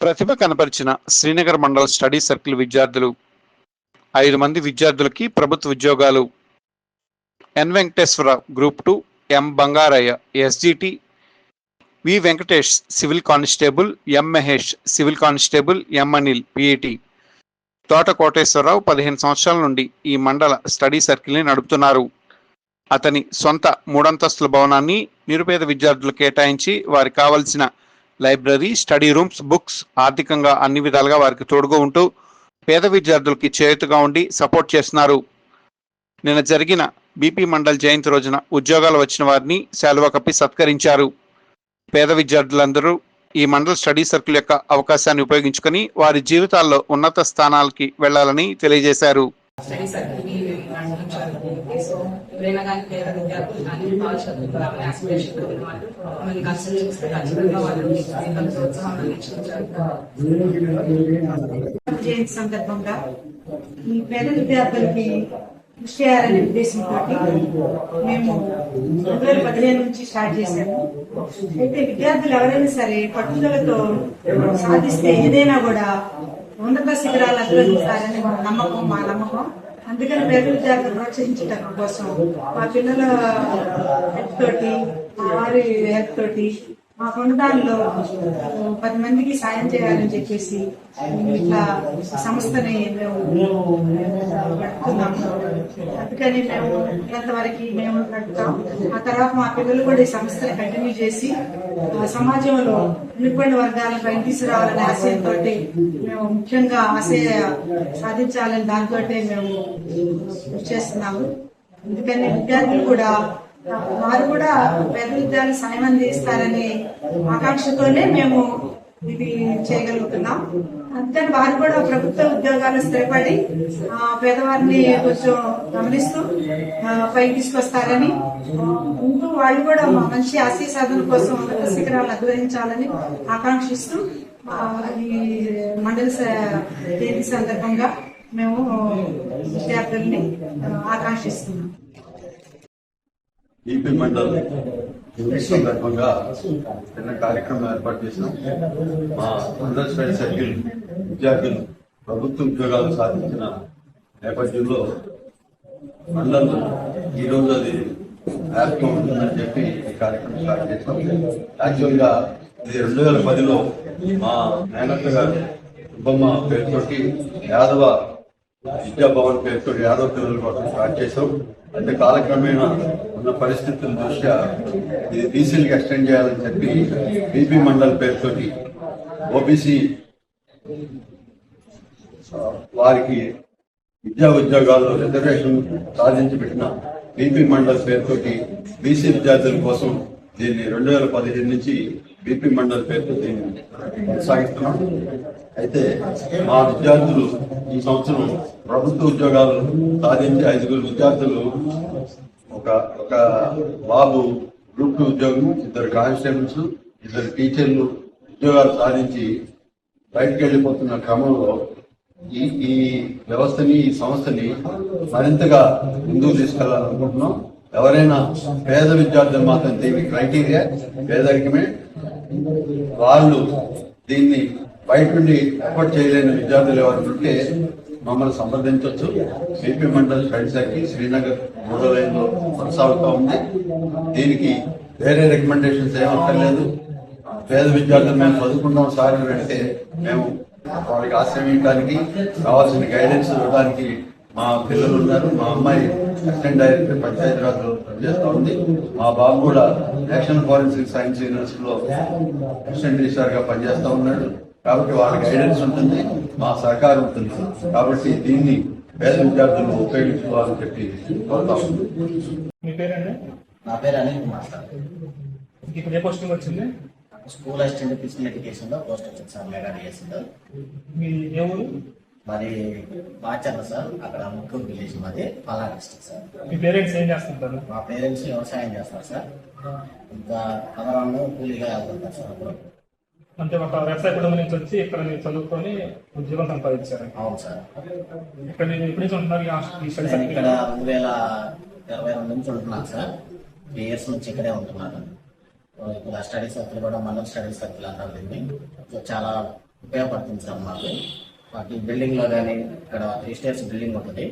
ప్రతిభ కనపరిచిన శ్రీనగర్ మండల study circle విద్యార్థులు ఐదు మంది విద్యార్థులకి ప్రభుత్వ ఉద్యోగాలు. N Venkateswara group two M Bangaraiah SGT V Venkatesh civil constable M Mahesh civil constable M Anil PAT Thota Koteswararao పదిహేను సంవత్సరాల నుండి ఈ మండల స్టడీ సర్కిల్ని నడుపుతున్నారు. అతని సొంత మూడంతస్తుల భవనాన్ని నిరుపేద విద్యార్థులు కేటాయించి వారికి కావలసిన లైబ్రరీ స్టడీ రూమ్స్ బుక్స్ ఆర్థికంగా అన్ని విధాలుగా వారికి తోడుగా ఉంటూ పేద విద్యార్థులకి చేతుగా ఉండి సపోర్ట్ చేస్తున్నారు. నిన్న జరిగిన బీపీ మండల్ జయంతి రోజున ఉద్యోగాలు వచ్చిన వారిని శాలువా కప్పి సత్కరించారు. పేద విద్యార్థులందరూ ఈ మండల్ స్టడీ సర్కిల్ యొక్క అవకాశాన్ని ఉపయోగించుకొని వారి జీవితాల్లో ఉన్నత స్థానాలకి వెళ్ళాలని తెలియజేశారు. ఎవరైనా కానీ పేద విద్యార్థులు కానీ బాగా చదువుకోవాలని ఆస్పిరేషన్ కలిగిన వాళ్ళు మనకి కన్సల్ట్ చేస్తే ఖచ్చితంగా వాళ్ళని ప్రోత్సాహం జయంతి సందర్భంగా ఈ పేద విద్యార్థులకి కృషి చేయాలనే ఉద్దేశంతో మేము రెండు వేల పదిహేను నుంచి స్టార్ట్ చేశాము. అయితే విద్యార్థులు ఎవరైనా సరే పట్టుదలతో సాధిస్తే ఏదైనా కూడా ఉన్నత శిఖరాలు అధిరోహిస్తారని మా నమ్మకం మా నమ్మకం. అందుకని పేద విద్యార్థులు ప్రోత్సహించడం కోసం మా పిల్లల హెల్ప్ తోటి వారి హెల్ప్ తోటి మా దానిలో పది మందికి సాయం చేయాలని చెప్పేసి ఇట్లా సంస్థని మేము నడుపుతున్నాము అందుకని మేము ఎంతవరకు మేము నడుపుతాం ఆ తర్వాత మా పిల్లలు కూడా ఈ సంస్థని కంటిన్యూ చేసి సమాజంలో వెనుకబడిన వర్గాలను పైన తీసుకురావాలనే ఆశయంతో మేము ముఖ్యంగా ఆశయ సాధించాలని దాంతో మేము చేస్తున్నాము. అందుకని విద్యార్థులు కూడా వారు కూడా పేద విద్యార్థులు సాయం అందిస్తారనే ఆకాంక్షతోనే మేము ఇది చేయగలుగుతున్నాం. అంతే వారు కూడా ప్రభుత్వ ఉద్యోగాలు స్థిరపడి పేదవారిని కొంచెం గమనిస్తూ ఆ, పైకి తీసుకొస్తారని ఉంటూ వాళ్ళు కూడా మంచి ఆశయ సాధన కోసం ఉన్నత శిఖరాలను ఆకాంక్షిస్తూ ఈ మండలి స- సందర్భంగా మేము విద్యార్థుల్ని ఆకాంక్షిస్తున్నాం. ఈపీ మండల్ సందర్భంగా చిన్న కార్యక్రమం ఏర్పాటు చేసినాం. మా స్టడీ సర్కిల్ విద్యార్థులు ప్రభుత్వ ఉద్యోగాలు సాధించిన నేపథ్యంలో మండల్ ఈ రోజు అది యాప్తో ఉంటుందని చెప్పి ఈ కార్యక్రమం స్టార్ట్ చేస్తాం యాక్చువల్గా ఇది రెండు వేల పదిలో మా మేనత్త గారు సుబ్బమ్మ పేరుతోటి యాదవ విద్యా భవన్ పేరుతో యాదవ్ పిల్లల కోసం స్టార్ట్ చేసాం అంటే కాలక్రమేణా ఉన్న పరిస్థితుల దృష్ట్యా ఇది బీసీలకు ఎక్స్టెండ్ చేయాలని చెప్పి బీపీ మండల్ పేరుతోటి ఓబీసీ వారికి విద్యా ఉద్యోగాల్లో రిజర్వేషన్ సాధించి పెట్టిన బీపీ మండల్ పేరుతోటి బీసీ విద్యార్థుల కోసం దీన్ని రెండు వేల పదిహేను నుంచి బీపీ మండల్ పేరుతో దీన్ని కొనసాగిస్తున్నాం. అయితే మా విద్యార్థులు ఈ సంవత్సరం ప్రభుత్వ ఉద్యోగాలు సాధించి ఐదుగురు విద్యార్థులు ఒక ఒక బాబు గ్రూప్ టూ ఉద్యోగం ఇద్దరు కానిస్టేబుల్స్ ఇద్దరు టీచర్లు ఉద్యోగాలు సాధించి బయటకు వెళ్ళిపోతున్న క్రమంలో ఈ ఈ వ్యవస్థని ఈ సంస్థని మరింతగా ముందుకు తీసుకెళ్ళాలనుకుంటున్నాం. ఎవరైనా పేద విద్యార్థులు మాత్రం దేవి క్రైటీరియా పేదరికమే వాళ్ళు దీన్ని బయట నుండి ఎఫర్ట్ చేయలేని విద్యార్థులు ఎవరు ఉంటే మమ్మల్ని సంప్రదించవచ్చు. బీపీ మండల్ స్టడీ శ్రీనగర్ మూడో లైన్లో కొనసాగుతూ ఉంది. దీనికి వేరే రికమెండేషన్స్ ఏమక్కర్లేదు పేద విద్యార్థులు మేము చదువుకుంటాం సార్ అంటే మేము వాళ్ళకి ఆశ్రయించడానికి కావాల్సిన గైడెన్స్ ఇవ్వడానికి మా పిల్లలు ఉన్నారు మా అమ్మాయి అసిస్టెంట్ డైరెక్టర్ పంచాయతీరాజ్లో పనిచేస్తా ఉంది. మా బాబు కూడా నేషనల్ ఫారెన్సిక్ సైన్స్ యూనివర్సిటీ లో అసిస్టెంట్ రిజిస్టార్గా పనిచేస్తా ఉన్నాడు. కాబట్టి వాళ్ళ గైడెన్స్ ఉంటుంది మా సహకారం ఉంటుంది. కాబట్టి దీన్ని పేద విద్యార్థులు ఉపయోగించుకోవాలని చెప్పి నా పేరు అనిల్ కుమార్ సార్. ఇప్పుడు ఏ పోస్టింగ్ వచ్చింది? స్కూల్ అసిస్టెంట్ ఫిజికల్ ఎడ్యుకేషన్లో పోస్ట్ వచ్చింది సార్ మెగా డిఎస్సీ లో మీ ఏ ఊరు? మరి బాచర్ల సార్. అక్కడ ముక్కూరు విలేజ్ మాది పల్నాడు డిస్ట్రిక్ట్ సార్. మీ పేరెంట్స్ ఏం చేస్తుంటారు మా పేరెంట్స్ వ్యవసాయం చేస్తారు సార్. ఇంకా పదరాళ్ళు కూలీగా వెళ్తుంటారు సార్ అప్పుడు. అంటే ఒక వ్యవసాయ కుటుంబం నుంచి వచ్చి ఇక్కడ మీరు చదువుకొని ఉద్యోగం సంపాదించారు. అవును సార్. ఇక్కడ మీరు ఎప్పటి నుంచి ఉంటున్నారు? నేను ఇక్కడ రెండు వేల ఇరవై రెండు నుంచి ఉంటున్నాను సార్. త్రీ ఇయర్స్ నుంచి ఇక్కడే ఉంటున్నాను. ఇప్పుడు స్టడీ సర్కిల్ కూడా మండల్ స్టడీ సర్కిల్ అంటారు దీన్ని. చాలా ఉపయోగపడుతుంది సార్ మాకు. మాకు బిల్డింగ్లో కానీ ఇక్కడ త్రీ స్టేర్స్ బిల్డింగ్ ఉంటుంది.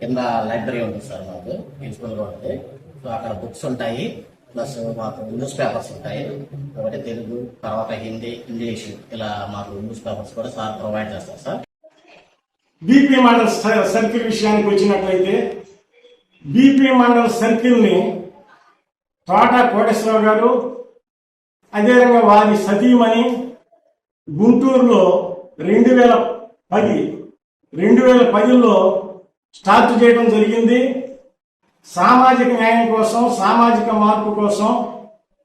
కింద లైబ్రరీ ఉంటుంది సార్ మాకు ప్రిన్సిపల్ కూడా ఉంటుంది. సో అక్కడ బుక్స్ ఉంటాయి ప్లస్ మాకు న్యూస్ పేపర్స్ ఉంటాయి. ఒకటి తెలుగు తర్వాత హిందీ ఇంగ్లీష్ ఇలా మాకు న్యూస్ పేపర్స్ కూడా సార్ ప్రొవైడ్ చేస్తారు సార్. బీపీ మండల్ సర్కిల్ విషయానికి వచ్చినట్లయితే బీపీ మండల్ సర్కిల్ని తోట కోటేశ్వరరావు గారు అదేవిధంగా వారి సతీమణి గుంటూరులో రెండు వేల పది. రెండు వేల పదిలో స్టార్ట్ చేయడం జరిగింది. సామాజిక న్యాయం కోసం సామాజిక మార్పు కోసం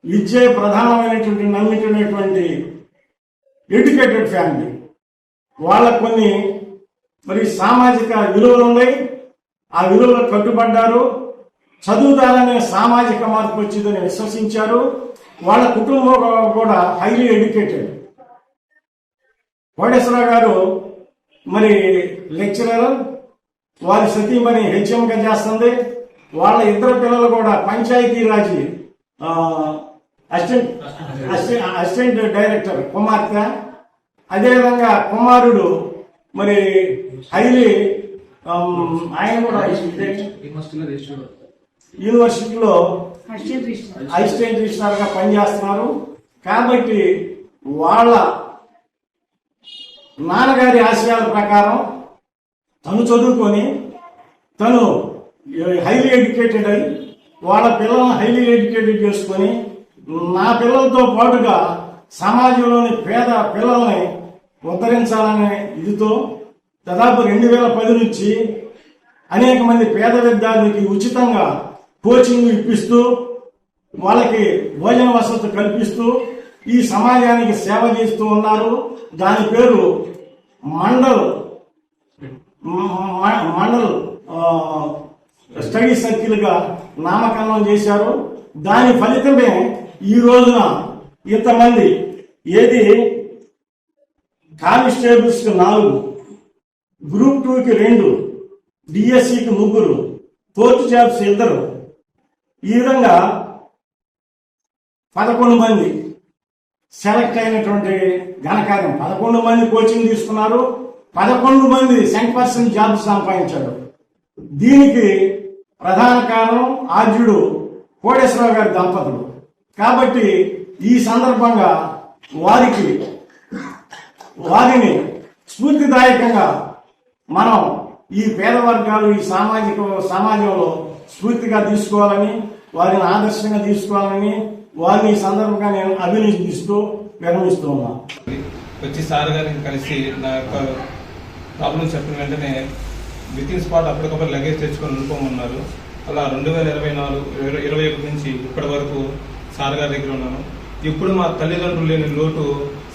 విద్య ప్రధానమైనటువంటి నమ్మినటువంటి ఎడ్యుకేటెడ్ ఫ్యామిలీ. వాళ్ళకు కొన్ని మరి సామాజిక విలువలు ఉన్నాయి. ఆ విలువలకు కట్టుబడ్డారు. చదువుతారనే సామాజిక మార్పు వచ్చిందని విశ్వసించారు. వాళ్ళ కుటుంబం కూడా హైలీ ఎడ్యుకేటెడ్ కోటేశ్వరరావు గారు మరి లెక్చరర్ వారి సతీమణి హెచ్ఎంగా చేస్తుంది. వాళ్ళ ఇద్దరు పిల్లలు కూడా పంచాయతీరాజ్ అసిస్టెంట్ అసిస్టెంట్ డైరెక్టర్ కుమార్తె. అదేవిధంగా కుమారుడు మరి హైలీ ఆయన కూడా యూనివర్సిటీలో అసిస్టెంట్ రిజిస్ట్రార్. అసిస్టెంట్ రిజిస్ట్రార్గా పనిచేస్తున్నారు. కాబట్టి వాళ్ళ నాన్నగారి ఆశయాల ప్రకారం తను చదువుకొని తను హైలీ ఎడ్యుకేటెడ్ అయి వాళ్ళ పిల్లలను హైలీ ఎడ్యుకేటెడ్ చేసుకొని నా పిల్లలతో పాటుగా సమాజంలోని పేద పిల్లల్ని ఉద్ధరించాలనే ఇదితో దాదాపు రెండు వేల పది నుంచి అనేక మంది పేద విద్యార్థులకి ఉచితంగా కోచింగ్ ఇప్పిస్తూ వాళ్ళకి భోజన వసతి కల్పిస్తూ ఈ సమాజానికి సేవ చేస్తూ ఉన్నారు. దాని పేరు మండల్. మండల్ స్టడీ సర్కిల్గా నామకరణం చేశారు. దాని ఫలితమే ఈ రోజున ఇంతమంది ఏది కానిస్టేబుల్స్కి నాలుగు గ్రూప్ టూకి రెండు డిఎస్సికి ముగ్గురు కోర్టు జాబ్స్ ఇద్దరు. ఈ విధంగా పదకొండు మంది సెలెక్ట్ అయినటువంటి ఘనకార్యం. పదకొండు మంది కోచింగ్ తీసుకున్నారు. పదకొండు మంది సెంట్ జాబ్ సంపాదించాడు దీనికి ప్రధాన కారణం ఆర్జుడు కోటేశ్వరరావు గారి దంపతులు. కాబట్టి ఈ సందర్భంగా వారికి వారిని స్ఫూర్తిదాయకంగా మనం ఈ పేద వర్గాలు ఈ సామాజిక సమాజంలో స్ఫూర్తిగా తీసుకోవాలని వారిని ఆదర్శంగా తీసుకోవాలని వారిని ఈ సందర్భంగా నేను అభినందిస్తూ విరమిస్తూ ఉన్నా వచ్చి సార్ గారిని కలిసి నా యొక్క ప్రాబ్లం చెప్పిన వెంటనే విత్ ఇన్ స్పాట్ అప్పటికప్పుడు లగేజ్ తెచ్చుకొని అనుకోమన్నారు అలా రెండు వేల ఇరవై నాలుగు ఇరవై- ఇరవై ఒకటి నుంచి ఇప్పటి వరకు సార్ గారి దగ్గర ఉన్నాను. ఇప్పుడు మా తల్లిదండ్రులు లేని లోటు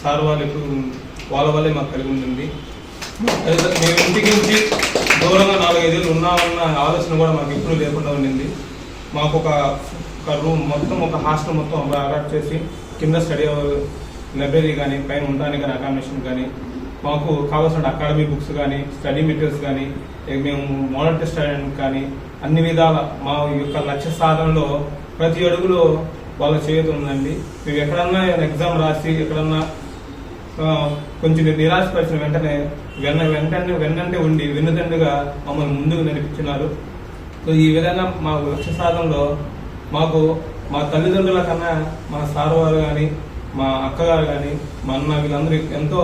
సార్ వాళ్ళకు ఇప్పుడు వాళ్ళ వల్లే మాకు కలిగి ఉంటుంది మేము ఇంటికి నుంచి దూరంగా నాలుగైదేళ్ళు ఉన్నామన్న ఆలోచన కూడా మాకు ఎప్పుడూ లేకుండా ఉండింది. మాకు ఒక ఒక రూమ్ మొత్తం ఒక హాస్టల్ మొత్తం అలాట్ చేసి కింద స్టడీ లైబ్రరీ కానీ పైన ఉండడానికి కానీ అకామిడేషన్ కానీ మాకు కావాల్సిన అకాడమీ బుక్స్ కానీ స్టడీ మెటీరియల్స్ కానీ మేము మోడల్ టెస్ట్ కానీ అన్ని విధాల మా యొక్క లక్ష్య సాధనలో ప్రతి అడుగులో వాళ్ళ చేతి ఉందండి. మేము ఎక్కడన్నా ఎగ్జామ్ రాసి ఎక్కడన్నా కొంచెం నిరాశపరిచిన వెంటనే వెన్న వెంటనే వెన్నంటే ఉండి వెన్నుదండుగా మమ్మల్ని ముందుకు నడిపించినారు. సో ఈ విధంగా మా లక్ష్య సాధనలో మాకు మా తల్లిదండ్రుల కన్నా మా సార్ వారు కానీ మా అక్కగారు కానీ మా అన్న వీళ్ళందరూ ఎంతో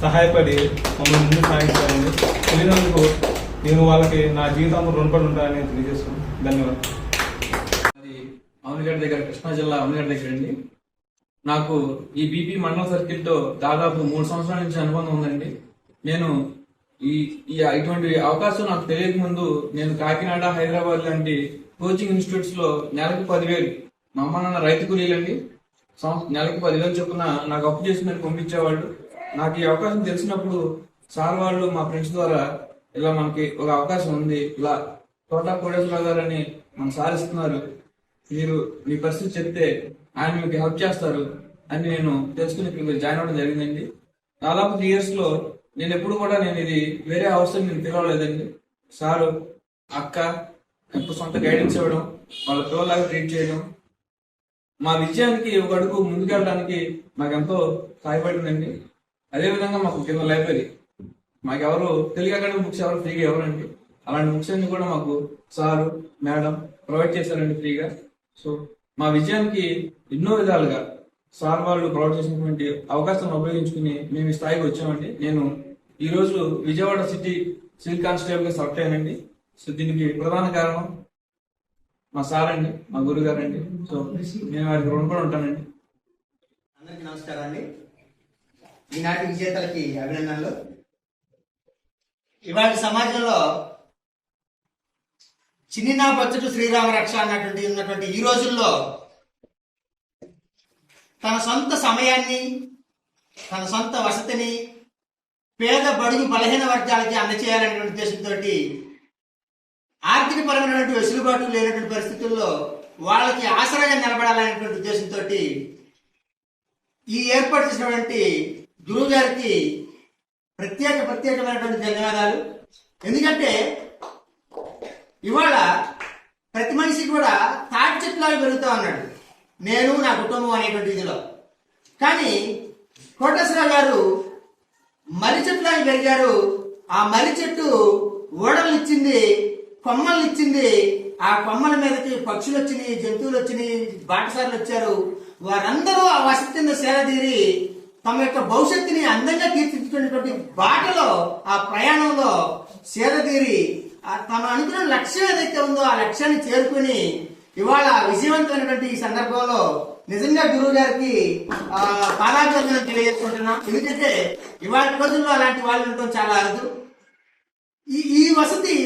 సహాయపడి మమ్మల్ని ముందు సాగించారండి తెలియనందుకు నేను వాళ్ళకి నా జీవితంలో రుణపడి ఉంటానని తెలియజేస్తున్నాను. ధన్యవాదాలు. అది అవనిగడ్డ దగ్గర కృష్ణా జిల్లా అవనిగడ్డ దగ్గర అండి. నాకు ఈ బీపీ మండల సర్కిల్తో దాదాపు మూడు సంవత్సరాల నుంచి అనుబంధం ఉందండి. నేను ఈ ఈ ఇటువంటి అవకాశం నాకు తెలియక ముందు నేను కాకినాడ హైదరాబాద్ లాంటి కోచింగ్ ఇన్స్టిట్యూట్స్లో నెలకు పదివేలు. మా అమ్మ నాన్న రైతు కూలీలండి. నెలకు పదివేలు చొప్పున నాకు అప్పు చేసి మీరు పంపించేవాళ్ళు. నాకు ఈ అవకాశం తెలిసినప్పుడు సార్ వాళ్ళు మా ఫ్రెండ్స్ ద్వారా ఇలా మనకి ఒక అవకాశం ఉంది ఇలా తోట కోటేశ్వరరావు గారు అని మన సార్ ఇస్తున్నారు. మీరు మీ పరిస్థితి చెప్తే ఆయన మీకు హెల్ప్ చేస్తారు అని నేను తెలుసుకుని ఇక్కడ జాయిన్ అవ్వడం జరిగిందండి. దాదాపు త్రీ ఇయర్స్లో నేను ఎప్పుడు కూడా నేను ఇది వేరే అవసరం నేను పిలవలేదండి. సారు అక్క ఎప్పుడు సొంత గైడెన్స్ ఇవ్వడం వాళ్ళ పిల్లలాగా ట్రీట్ చేయడం. మా విజయానికి ఒక అడుగు ముందుకెళ్ళడానికి మాకెంతో ఎంతో సహాయపడిందండి. అదేవిధంగా మాకు కింద లైబ్రరీ మాకెవరు తెలుగు అకాడమీ బుక్స్ ఎవరు ఫ్రీగా ఎవరండి అలాంటి బుక్స్ అన్ని కూడా మాకు సారు మేడం ప్రొవైడ్ చేశారండి ఫ్రీగా సో మా విజయానికి ఎన్నో విధాలుగా సార్ వాళ్ళు ప్రొవైడ్ చేసినటువంటి అవకాశాలను ఉపయోగించుకుని మేము ఈ స్థాయికి వచ్చామండి. నేను ఈ రోజు విజయవాడ సిటీ సివిల్ కానిస్టేబుల్గా సెలెక్ట్ అయ్యానండి. సో దీనికి ప్రధాన కారణం మా సార్ అండి మా గురువు గారు అండి. సో నేను వారికి రుణపడి ఉంటానండి. అందరికీ నమస్కారం అండి. ఈనాటి విజేతలకి అభినందనలు. ఇవాటి సమాజంలో చిన్న బొచ్చటు శ్రీరామ రక్ష అన్నటువంటి ఉన్నటువంటి ఈ రోజుల్లో తన సొంత సమయాన్ని తన సొంత వసతిని పేద బడుగు బలహీన వర్గాలకి అందచేయాలనే ఉద్దేశంతో ఆర్థిక పరమైనటువంటి వెసులుబాటు లేనటువంటి పరిస్థితుల్లో వాళ్ళకి ఆసరాగా నిలబడాలనేటువంటి ఉద్దేశంతో ఈ ఏర్పాటు చేసినటువంటి గురువు గారికి ప్రత్యేక ప్రత్యేకమైనటువంటి ధన్యవాదాలు. ఎందుకంటే ఇవాళ ప్రతి మనిషి కూడా తాటి చెట్లాగా పెరుగుతూ ఉన్నాడు. నేను నా కుటుంబం అనేటువంటి ఇదిలో. కానీ కోటేశ్వరరావు గారు మర్రి చెట్లాగా పెరిగారు. ఆ మర్రి చెట్టు ఓడలు ఇచ్చింది కొమ్మలు ఇచ్చింది. ఆ కొమ్మల మీదకి పక్షులు వచ్చినాయి జంతువులు వచ్చినాయి బాటసార్లు వచ్చారు. వారందరూ ఆ వసతి కింద తమ యొక్క భవిష్యత్తుని అందంగా తీర్చిదిద్దుకునేటువంటి బాటలో ఆ ప్రయాణంలో సేరదీరి ఆ తమ అనుకున్న లక్ష్యం ఏదైతే ఉందో ఆ లక్ష్యాన్ని చేరుకుని ఇవాళ విజయవంతమైనటువంటి ఈ సందర్భంలో నిజంగా గురువు గారికి ఆ, పాదాభివందనం తెలియజేసుకుంటున్నాం. ఎందుకంటే ఇవాళ రోజుల్లో అలాంటి వాళ్ళు ఉండటం చాలా అరుదు. ఈ ఈ వసతి